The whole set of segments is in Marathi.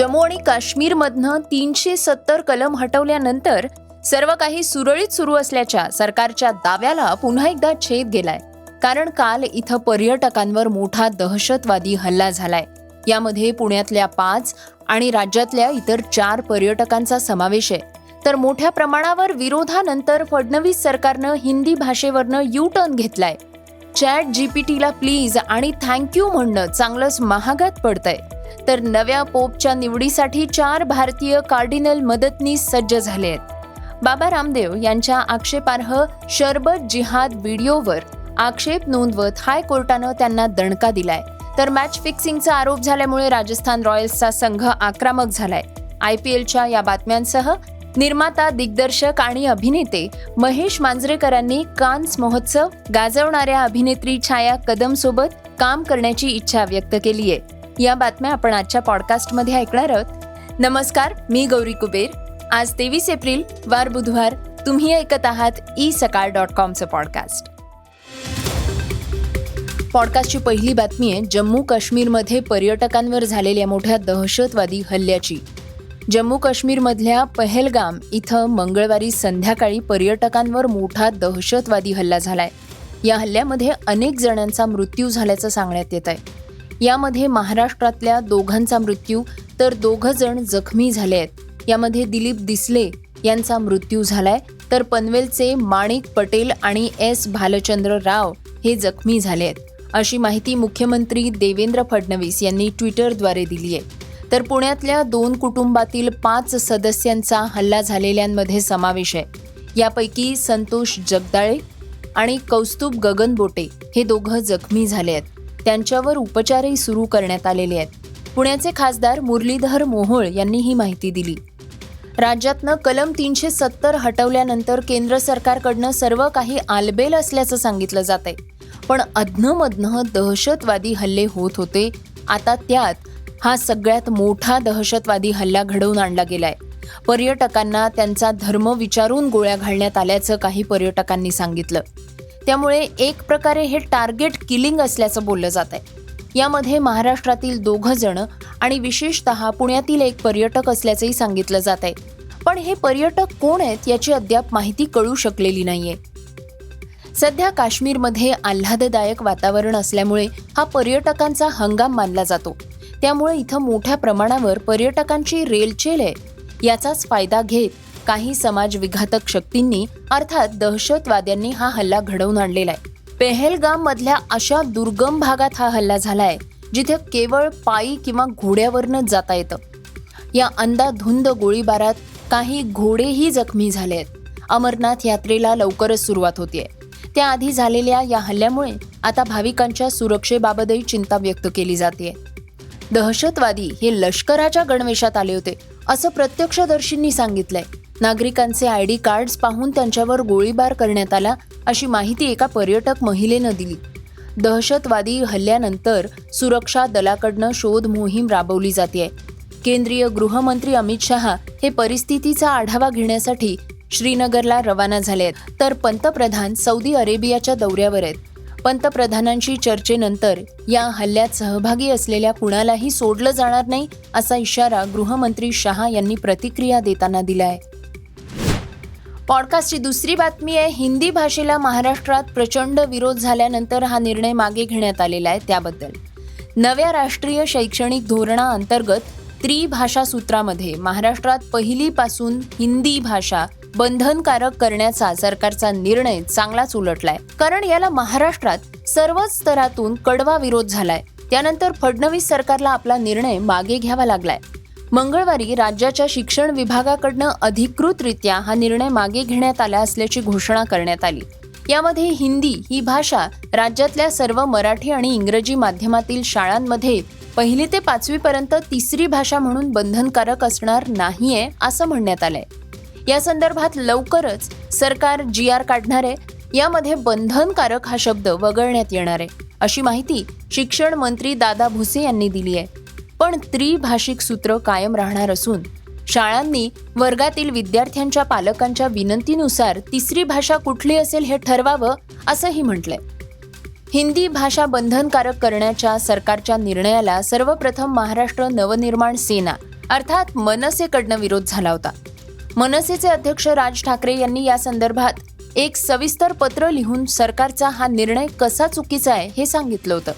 जम्मू आणि काश्मीरमधनं तीनशे सत्तर कलम हटवल्यानंतर सर्व काही सुरळीत सुरू असल्याच्या सरकारच्या दाव्याला पुन्हा एकदा छेद गेलाय. कारण काल इथं पर्यटकांवर मोठा दहशतवादी हल्ला झालाय. यामध्ये पुण्यातल्या पाच आणि राज्यातल्या इतर चार पर्यटकांचा समावेश आहे. तर मोठ्या प्रमाणावर विरोधानंतर फडणवीस सरकारनं हिंदी भाषेवरनं यू टर्न घेतलाय. चॅट जीपीटीला प्लीज आणि थँक्यू म्हणणं चांगलंच महागात पडतंय. तर नव्या पोपच्या निवडीसाठी चार भारतीय कार्डिनल मदतनीस सज्ज झाले आहेत. बाबा रामदेव यांच्या आक्षेपार्ह शरबत जिहाद व्हिडिओवर आक्षेप नोंदवत हायकोर्टानं त्यांना दणका दिलाय. तर मॅच फिक्सिंगचा आरोप झाल्यामुळे राजस्थान रॉयल्सचा संघ आक्रमक झालाय. आय पी एलच्या या बातम्यांसह निर्माता दिग्दर्शक आणि अभिनेते महेश मांजरेकरांनी कान्स महोत्सव गाजवणाऱ्या अभिनेत्री छाया कदम सोबत काम करण्याची इच्छा व्यक्त केली आहे या बातम्या आपण आजच्या पॉडकास्टमध्ये ऐकणार आहोत. नमस्कार मी गौरी कुबेर. आज तेवीस एप्रिल वार बुधवार. तुम्ही ऐकत आहात ई सकाळ डॉट कॉमचं पॉडकास्ट पॉडकास्टची पहिली बातमी आहे जम्मू काश्मीरमध्ये पर्यटकांवर झालेल्या मोठ्या दहशतवादी हल्ल्याची. जम्मू काश्मीरमधल्या पहलगाम इथं मंगळवारी संध्याकाळी पर्यटकांवर मोठा दहशतवादी हल्ला झालाय. या हल्ल्यामध्ये अनेक जणांचा मृत्यू झाल्याचं सांगण्यात येत आहे यामध्ये महाराष्ट्रातल्या दोघांचा मृत्यू तर दोघं जण जखमी झाले आहेत. यामध्ये दिलीप दिसले यांचा मृत्यू झालाय तर पनवेलचे माणिक पटेल आणि एस. भालचंद्र राव हे जखमी झाले आहेत. अशी माहिती मुख्यमंत्री देवेंद्र फडणवीस यांनी ट्विटरद्वारे दिली आहे. तर पुण्यातल्या दोन कुटुंबातील पाच सदस्यांचा हल्ला झालेल्यांमध्ये समावेश आहे. यापैकी संतोष जगदाळे आणि कौस्तुभ गगनबोटे हे दोघं जखमी झाले आहेत. त्यांच्यावर उपचारही सुरू करण्यात आलेले आहेत. पुण्याचे खासदार मुरलीधर मोहोळ यांनी ही माहिती दिली. राज्यातनं कलम तीनशे सत्तर हटवल्यानंतर केंद्र सरकारकडनं सर्व काही आलबेल असल्याचं सांगितलं जात आहे पण अधनमधनं दहशतवादी हल्ले होत होते. आता त्यात हा सगळ्यात मोठा दहशतवादी हल्ला घडवून आणला गेलाय. पर्यटकांना त्यांचा धर्म विचारून गोळ्या घालण्यात आल्याचं काही पर्यटकांनी सांगितलं. त्यामुळे एक प्रकारे हे टार्गेट किलिंग असल्याचं बोललं जात आहे यामध्ये महाराष्ट्रातील दोघं जण आणि विशेषतः पुण्यातील एक पर्यटक असल्याचंही सांगितलं जात आहे पण हे पर्यटक कोण आहेत याची अद्याप माहिती कळू शकलेली नाहीये. सध्या काश्मीरमध्ये आल्हाददायक वातावरण असल्यामुळे हा पर्यटकांचा हंगाम मानला जातो. त्यामुळे इथं मोठ्या प्रमाणावर पर्यटकांची रेलचेल आहे. याचाच फायदा घेत काही समाज विघातक शक्तींनी अर्थात दहशतवाद्यांनी हा हल्ला घडवून आणलेला आहे. पेहेलगाम मधल्या अशा दुर्गम भागात हा हल्ला झालाय जिथे केवळ पायी किंवा घोड्यावरनं जाता येतं. या अंदाधुंद गोळीबारात काही घोडेही जखमी झाले आहेत. अमरनाथ यात्रेला लवकरच सुरुवात होतीये. त्याआधी झालेल्या या हल्ल्यामुळे आता भाविकांच्या सुरक्षेबाबतही चिंता व्यक्त केली जाते दहशतवादी हे लष्कराच्या गणवेशात आले होते असं प्रत्यक्षदर्शींनी सांगितलंय. नागरिकांचे आय डी कार्ड्स पाहून त्यांच्यावर गोळीबार करण्यात आला अशी माहिती एका पर्यटक महिलेनं दिली. दहशतवादी हल्ल्यानंतर सुरक्षा दलाकडनं शोध मोहीम राबवली जाते केंद्रीय गृहमंत्री अमित शहा हे परिस्थितीचा आढावा घेण्यासाठी श्रीनगरला रवाना झाले आहेत तर पंतप्रधान सौदी अरेबियाच्या दौऱ्यावर आहेत. पंतप्रधानांशी चर्चेनंतर या हल्ल्यात सहभागी असलेल्या कुणालाही सोडलं जाणार नाही असा इशारा गृहमंत्री शहा यांनी प्रतिक्रिया देताना दिलाय. पॉडकास्टची दुसरी बातमी आहे हिंदी भाषेला महाराष्ट्रात प्रचंड विरोध झाल्यानंतर हा निर्णय मागे घेण्यात आलेला आहे त्याबद्दल. नव्या राष्ट्रीय शैक्षणिक धोरणाअंतर्गत त्रिभाषा सूत्रामध्ये महाराष्ट्रात पहिलीपासून हिंदी भाषा बंधनकारक करण्याचा सरकारचा निर्णय चांगलाच उलटलाय. कारण याला महाराष्ट्रात सर्वच स्तरातून कडवा विरोध झालाय. त्यानंतर फडणवीस सरकारला आपला निर्णय मागे घ्यावा लागलाय. मंगळवारी राज्याच्या शिक्षण विभागाकडनं अधिकृतरित्या हा निर्णय मागे घेण्यात आला असल्याची घोषणा करण्यात आली. यामध्ये हिंदी ही भाषा राज्यातल्या सर्व मराठी आणि इंग्रजी माध्यमातील शाळांमध्ये पहिली ते पाचवीपर्यंत तिसरी भाषा म्हणून बंधनकारक असणार नाहीये असं म्हणण्यात आलंय. या संदर्भात लवकरच सरकार जी आर काढणार आहे. यामध्ये बंधनकारक हा शब्द वगळण्यात येणार आहे अशी माहिती शिक्षण मंत्री दादा भुसे यांनी दिली आहे. पण त्रिभाषिक सूत्र कायम राहणार असून शाळांनी वर्गातील विद्यार्थ्यांच्या पालकांच्या विनंतीनुसार तिसरी भाषा कुठली असेल हे ठरवावं असंही म्हटलंय. हिंदी भाषा बंधनकारक करण्याच्या सरकारच्या निर्णयाला सर्वप्रथम महाराष्ट्र नवनिर्माण सेना अर्थात मनसेकडनं विरोध झाला होता. मनसेचे अध्यक्ष राज ठाकरे यांनी या संदर्भात एक सविस्तर पत्र लिहून सरकारचा हा निर्णय कसा चुकीचा आहे हे सांगितलं होतं.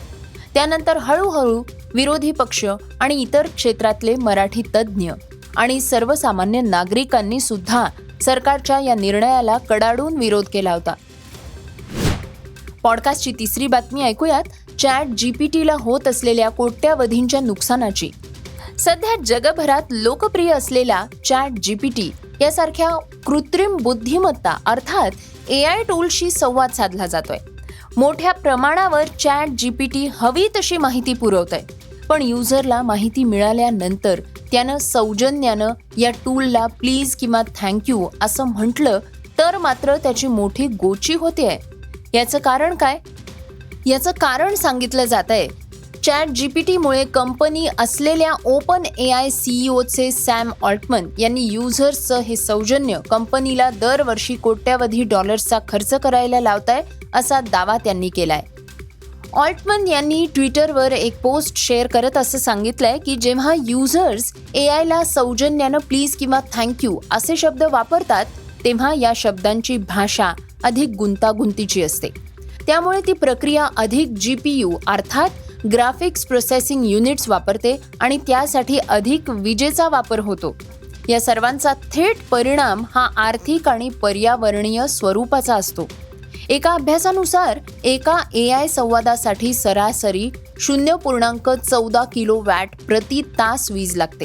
त्यानंतर हळूहळू विरोधी पक्ष आणि इतर क्षेत्रातले मराठी तज्ज्ञ आणि सर्वसामान्य नागरिकांनी सुद्धा सरकारच्या या निर्णयाला कडाडून विरोध केला होता. पॉडकास्टची तिसरी बातमी ऐकूयात. चॅट जीपीटीला होत असलेल्या कोट्यावधींच्या नुकसानाची. सध्या जगभरात लोकप्रिय असलेला चॅट जीपीटी यासारख्या कृत्रिम बुद्धिमत्ता अर्थात ए आय टूलशी संवाद साधला जातोय. मोठ्या प्रमाणावर चॅट जीपीटी हवी तशी माहिती पुरवत आहे पण युजरला माहिती मिळाल्यानंतर त्यानं सौजन्यानं या टूलला प्लीज किंवा थँक्यू असं म्हटलं तर मात्र त्याची मोठी गोची होते आहे याचं कारण काय? याचं कारण सांगितलं जात आहे चॅट जीपीटीमुळे कंपनी असलेल्या ओपन ए आय सीईओचे सॅम ऑल्टमन यांनी युजर्सचं हे सौजन्य कंपनीला दरवर्षी कोट्यावधी डॉलर्सचा खर्च करायला लावताय असा दावा त्यांनी केलाय. ऑल्टमन यांनी ट्विटरवर एक पोस्ट शेअर करत असं सांगितलंय की जेव्हा युजर्स ए आयला सौजन्यानं प्लीज किंवा थँक्यू असे शब्द वापरतात तेव्हा या शब्दांची भाषा अधिक गुंतागुंतीची असते. त्यामुळे ती प्रक्रिया अधिक जी पी यू अर्थात ग्राफिक्स प्रोसेसिंग युनिट्स वापरते आणि त्यासाठी अधिक विजेचा वापर होतो. या सर्वांचा थेट परिणाम हा आर्थिक आणि पर्यावरणीय स्वरूपाचा असतो. एका अभ्यासानुसार एका ए आय संवादासाठी सरासरी शून्य पूर्णांक चौदा किलो वॅट प्रति तास वीज लागते.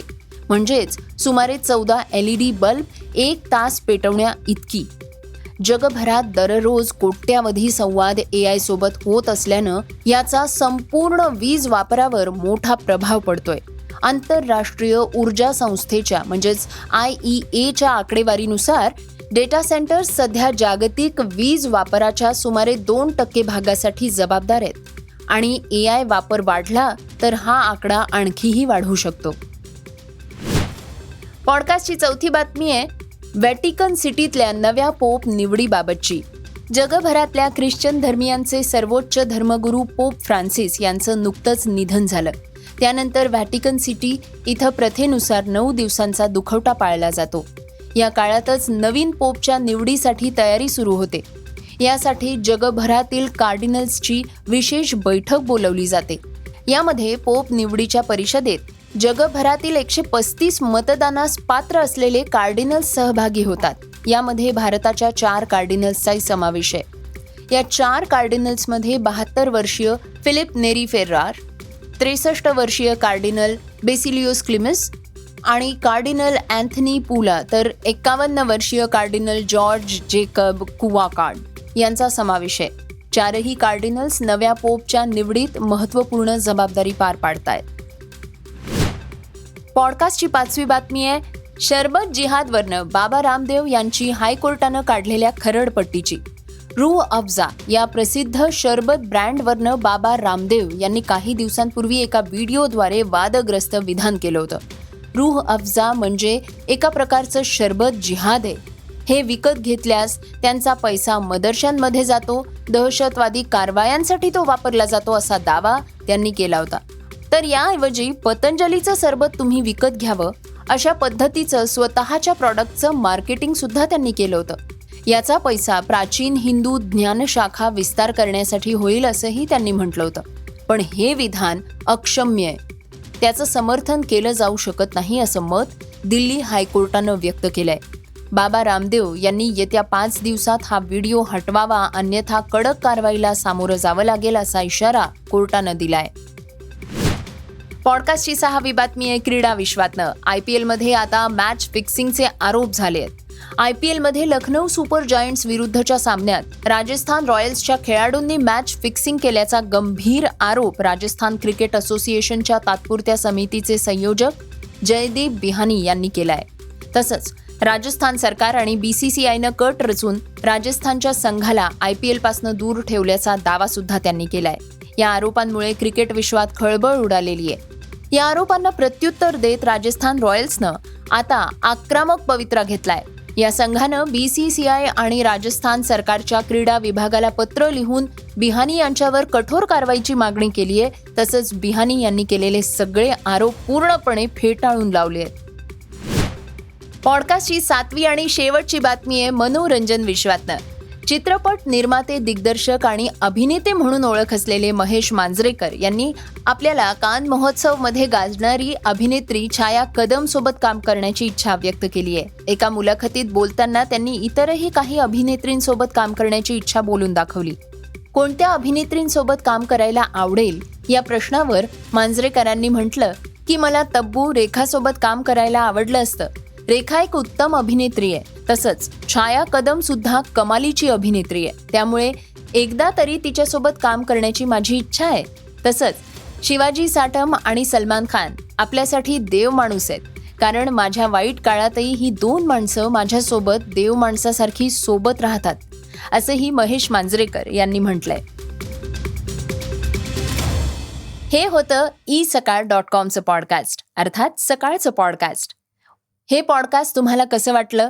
म्हणजेच सुमारे चौदा एल ई डी बल्ब एक तास पेटवण्या इतकी. जगभरात दररोज कोट्यावधी संवाद ए आय सोबत होत असल्यानं याचा संपूर्ण वीज वापरावर मोठा प्रभाव पडतोय. आंतरराष्ट्रीय ऊर्जा संस्थेच्या म्हणजेच आय ई एच्या आकडेवारीनुसार डेटा सेंटर्स सध्या जागतिक वीज वापराच्या सुमारे दोन टक्के भागासाठी जबाबदार आहेत. आणि ए आय वापर वाढला तर हा आकडा आणखीही वाढू शकतो. पॉडकास्टची चौथी बातमी आहे व्हॅटिकन सिटीतल्या नव्या पोप निवडीबाबतची. जगभरातल्या ख्रिश्चन धर्मियांचे सर्वोच्च धर्मगुरू पोप फ्रान्सिस यांचं नुकतंच निधन झालं. त्यानंतर व्हॅटिकन सिटी इथं प्रथेनुसार नऊ दिवसांचा दुखवटा पाळला जातो. या काळातच नवीन पोपच्या निवडीसाठी तयारी सुरू होते. यासाठी जगभरातील कार्डिनल्सची विशेष बैठक बोलवली जाते. यामध्ये पोप निवडीच्या परिषदेत जगभरातील एकशे पस्तीस मतदानास पात्र असलेले कार्डिनल्स सहभागी होतात. यामध्ये भारताच्या चार कार्डिनल्सचाही समावेश आहे. या चार कार्डिनल्समध्ये बहात्तर वर्षीय फिलिप नेरी फेर्रार त्रेसष्ट वर्षीय कार्डिनल बेसिलियोस क्लिमिस आणि कार्डिनल अँथनी पुला तर एकावन्न वर्षीय कार्डिनल जॉर्ज जेकब कुवाकार्ड यांचा समावेश आहे. चारही कार्डिनल्स नव्या पोपच्या निवडीत महत्त्वपूर्ण जबाबदारी पार पाडतायत. पॉडकास्टची पाचवी बातमी आहे शरबत जिहादवरनं बाबा रामदेव यांची हायकोर्टानं काढलेल्या खरडपट्टीची. रूह अफजा या प्रसिद्ध शरबत ब्रँडवरनं बाबा रामदेव यांनी काही दिवसांपूर्वी एका व्हिडिओद्वारे वादग्रस्त विधान केलं होतं. रूह अफजा म्हणजे एका प्रकारचं शरबत जिहाद आहे. हे विकत घेतल्यास त्यांचा पैसा मदरशांमध्ये जातो दहशतवादी कारवायांसाठी तो वापरला जातो असा दावा त्यांनी केला होता. तर याऐवजी पतंजलीचं सरबत तुम्ही विकत घ्यावं अशा पद्धतीचं स्वतःच्या प्रॉडक्टचं मार्केटिंग सुद्धा त्यांनी केलं होतं. याचा पैसा प्राचीन हिंदू ज्ञानशाखा विस्तार करण्यासाठी होईल असंही त्यांनी म्हटलं होतं. पण हे विधान अक्षम्य आहे. त्याचं समर्थन केलं जाऊ शकत नाही असं मत दिल्ली हायकोर्टानं व्यक्त केलंय. बाबा रामदेव यांनी येत्या पाच दिवसात हा व्हिडिओ हटवावा अन्यथा कडक कारवाईला सामोरं जावं लागेल असा इशारा कोर्टानं दिलाय. पॉडकास्टची सहावी बातमी आहे क्रीडा विश्वातनं. आय पी एलमध्ये आता मॅच फिक्सिंगचे आरोप झाले आहेत आय पी एलमध्ये लखनौ सुपर जायंट्स विरुद्धच्या सामन्यात राजस्थान रॉयल्सच्या खेळाडूंनी मॅच फिक्सिंग केल्याचा गंभीर आरोप राजस्थान क्रिकेट असोसिएशनच्या तात्पुरत्या समितीचे संयोजक जयदीप बिहानी यांनी केलाय. तसंच राजस्थान सरकार आणि बीसीसीआयनं कट रचून राजस्थानच्या संघाला आय पी एलपासनं दूर ठेवल्याचा दावा सुद्धा त्यांनी केलाय. या आरोपांमुळे क्रिकेट विश्वात खळबळ उडालेली आहे. या आरोपांना प्रत्युत्तर देत राजस्थान रॉयल्सनं आता आक्रमक पवित्रा घेतलाय. या संघानं बी सी सी आय आणि राजस्थान सरकारच्या क्रीडा विभागाला पत्र लिहून बिहानी यांच्यावर कठोर कारवाईची मागणी केली आहे तसंच बिहानी यांनी केलेले सगळे आरोप पूर्णपणे फेटाळून लावले आहेत. पॉडकास्टची सातवी आणि शेवटची बातमी आहे मनोरंजन विश्वातनं. चित्रपट निर्माते दिग्दर्शक आणि अभिनेते म्हणून ओळख असलेले महेश मांजरेकर यांनी आपल्याला कान महोत्सवमध्ये गाजणारी अभिनेत्री छाया कदम सोबत काम करण्याची इच्छा व्यक्त केली आहे. एका मुलाखतीत बोलताना त्यांनी इतरही काही अभिनेत्रींसोबत काम करण्याची इच्छा बोलून दाखवली. कोणत्या अभिनेत्रींसोबत काम करायला आवडेल? या प्रश्नावर मांजरेकरांनी म्हटलं की मला तब्बू रेखासोबत काम करायला आवडलं असतं. रेखा एक उत्तम अभिनेत्री आहे. तसंच छाया कदम सुद्धा कमालीची अभिनेत्री आहे. त्यामुळे एकदा तरी तिच्यासोबत काम करण्याची माझी इच्छा आहे. तसंच शिवाजी साटम आणि सलमान खान आपल्यासाठी देव माणूस आहेत. कारण माझ्या वाईट काळातही ही दोन माणसं माझ्यासोबत देव माणसासारखी सोबत राहतात असंही महेश मांजरेकर यांनी म्हटलंय. हे होतं ई सकाळ डॉट कॉमचं पॉडकास्ट अर्थात सकाळचं पॉडकास्ट. हे पॉडकास्ट तुम्हाला कसं वाटलं?